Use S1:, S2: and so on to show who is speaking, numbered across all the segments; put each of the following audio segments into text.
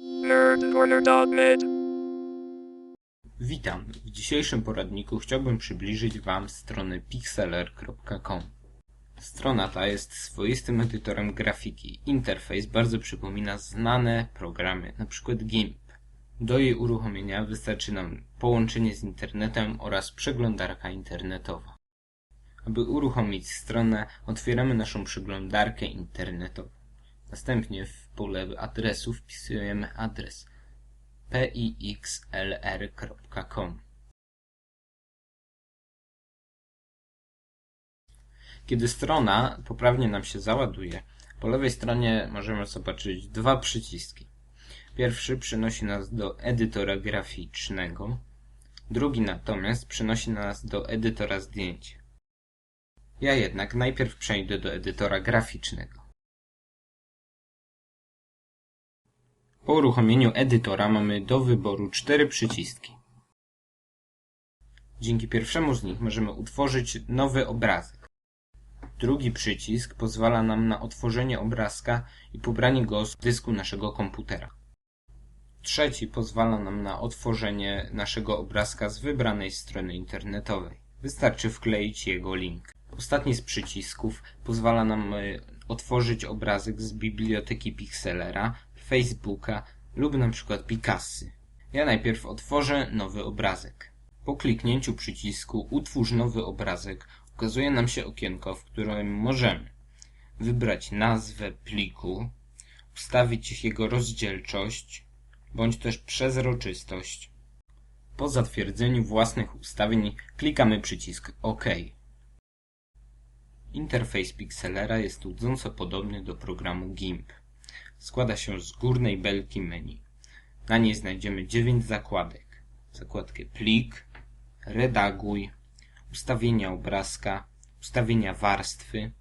S1: nerdcorner.net
S2: Witam. W dzisiejszym poradniku chciałbym przybliżyć Wam stronę pixeler.com. Strona ta jest swoistym edytorem grafiki. Interfejs bardzo przypomina znane programy, np. GIMP. Do jej uruchomienia wystarczy nam połączenie z internetem oraz przeglądarka internetowa. Aby uruchomić stronę, otwieramy naszą przeglądarkę internetową. Następnie w pole adresu wpisujemy adres pixlr.com. Kiedy strona poprawnie nam się załaduje, po lewej stronie możemy zobaczyć dwa przyciski. Pierwszy przenosi nas do edytora graficznego, drugi natomiast przenosi nas do edytora zdjęć. Ja jednak najpierw przejdę do edytora graficznego. Po uruchomieniu edytora mamy do wyboru cztery przyciski. Dzięki pierwszemu z nich możemy utworzyć nowy obrazek. Drugi przycisk pozwala nam na otworzenie obrazka i pobranie go z dysku naszego komputera. Trzeci pozwala nam na otworzenie naszego obrazka z wybranej strony internetowej. Wystarczy wkleić jego link. Ostatni z przycisków pozwala nam y, otworzyć obrazek z biblioteki Pixelera, Facebooka lub przykład Picassy. Ja najpierw otworzę nowy obrazek. Po kliknięciu przycisku Utwórz nowy obrazek ukazuje nam się okienko, w którym możemy wybrać nazwę pliku, ustawić jego rozdzielczość bądź też przezroczystość. Po zatwierdzeniu własnych ustawień klikamy przycisk OK. Interfejs Pixelera jest łudząco podobny do programu GIMP. Składa się z górnej belki menu. Na niej znajdziemy 9 zakładek. Zakładkę Plik, Redaguj, Ustawienia obrazka, Ustawienia warstwy,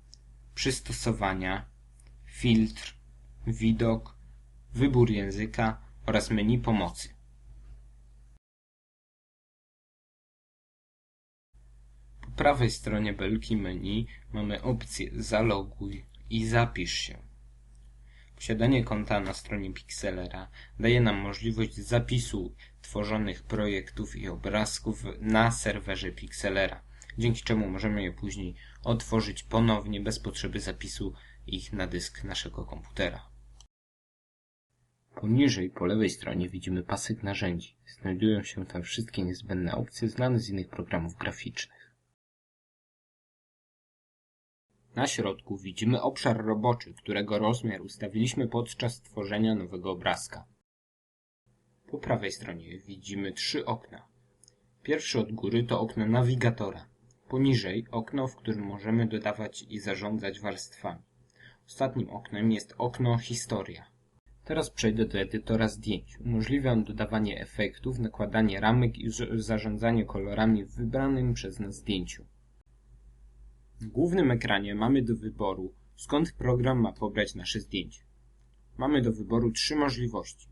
S2: Przystosowania, Filtr, Widok, Wybór języka oraz menu pomocy. Po prawej stronie belki menu mamy opcję Zaloguj i Zapisz się. Posiadanie konta na stronie Pixelera daje nam możliwość zapisu tworzonych projektów i obrazków na serwerze Pixelera, dzięki czemu możemy je później otworzyć ponownie bez potrzeby zapisu ich na dysk naszego komputera. Poniżej po lewej stronie widzimy pasek narzędzi. Znajdują się tam wszystkie niezbędne opcje znane z innych programów graficznych. Na środku widzimy obszar roboczy, którego rozmiar ustawiliśmy podczas tworzenia nowego obrazka. Po prawej stronie widzimy trzy okna. Pierwsze od góry to okno nawigatora. Poniżej okno, w którym możemy dodawać i zarządzać warstwami. Ostatnim oknem jest okno historia. Teraz przejdę do edytora zdjęć. Umożliwia on dodawanie efektów, nakładanie ramek i zarządzanie kolorami w wybranym przez nas zdjęciu. W głównym ekranie mamy do wyboru, skąd program ma pobrać nasze zdjęcie. Mamy do wyboru trzy możliwości.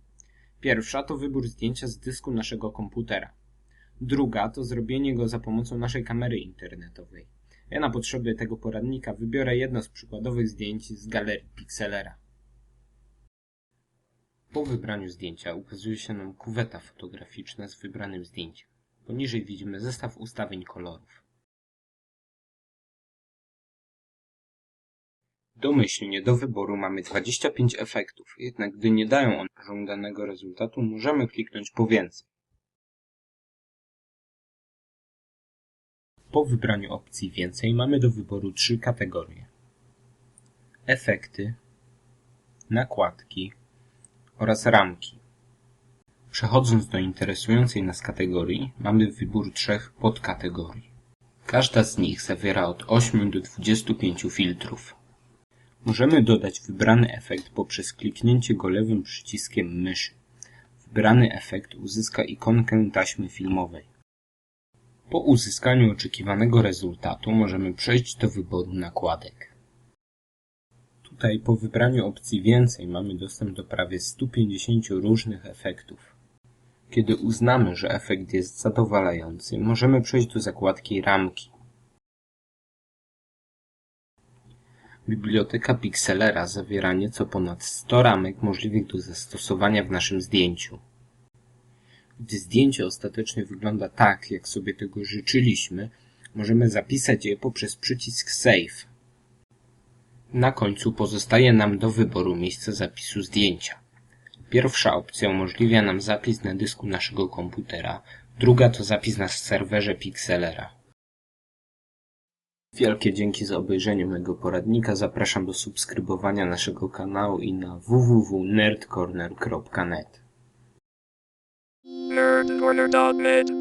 S2: Pierwsza to wybór zdjęcia z dysku naszego komputera. Druga to zrobienie go za pomocą naszej kamery internetowej. Ja na potrzeby tego poradnika wybiorę jedno z przykładowych zdjęć z galerii Pixelera. Po wybraniu zdjęcia ukazuje się nam kuweta fotograficzna z wybranym zdjęciem. Poniżej widzimy zestaw ustawień kolorów. Domyślnie do wyboru mamy 25 efektów, jednak gdy nie dają one żądanego rezultatu, możemy kliknąć po więcej. Po wybraniu opcji więcej mamy do wyboru trzy kategorie. Efekty, nakładki oraz ramki. Przechodząc do interesującej nas kategorii, mamy wybór trzech podkategorii. Każda z nich zawiera od 8 do 25 filtrów. Możemy dodać wybrany efekt poprzez kliknięcie go lewym przyciskiem myszy. Wybrany efekt uzyska ikonkę taśmy filmowej. Po uzyskaniu oczekiwanego rezultatu możemy przejść do wyboru nakładek. Tutaj po wybraniu opcji więcej mamy dostęp do prawie 150 różnych efektów. Kiedy uznamy, że efekt jest zadowalający, możemy przejść do zakładki ramki. Biblioteka Pixelera zawiera nieco ponad 100 ramek możliwych do zastosowania w naszym zdjęciu. Gdy zdjęcie ostatecznie wygląda tak, jak sobie tego życzyliśmy, możemy zapisać je poprzez przycisk Save. Na końcu pozostaje nam do wyboru miejsce zapisu zdjęcia. Pierwsza opcja umożliwia nam zapis na dysku naszego komputera, druga to zapis na serwerze Pixelera. Wielkie dzięki za obejrzenie mojego poradnika. Zapraszam do subskrybowania naszego kanału i na www.nerdcorner.net.
S1: nerdcorner.net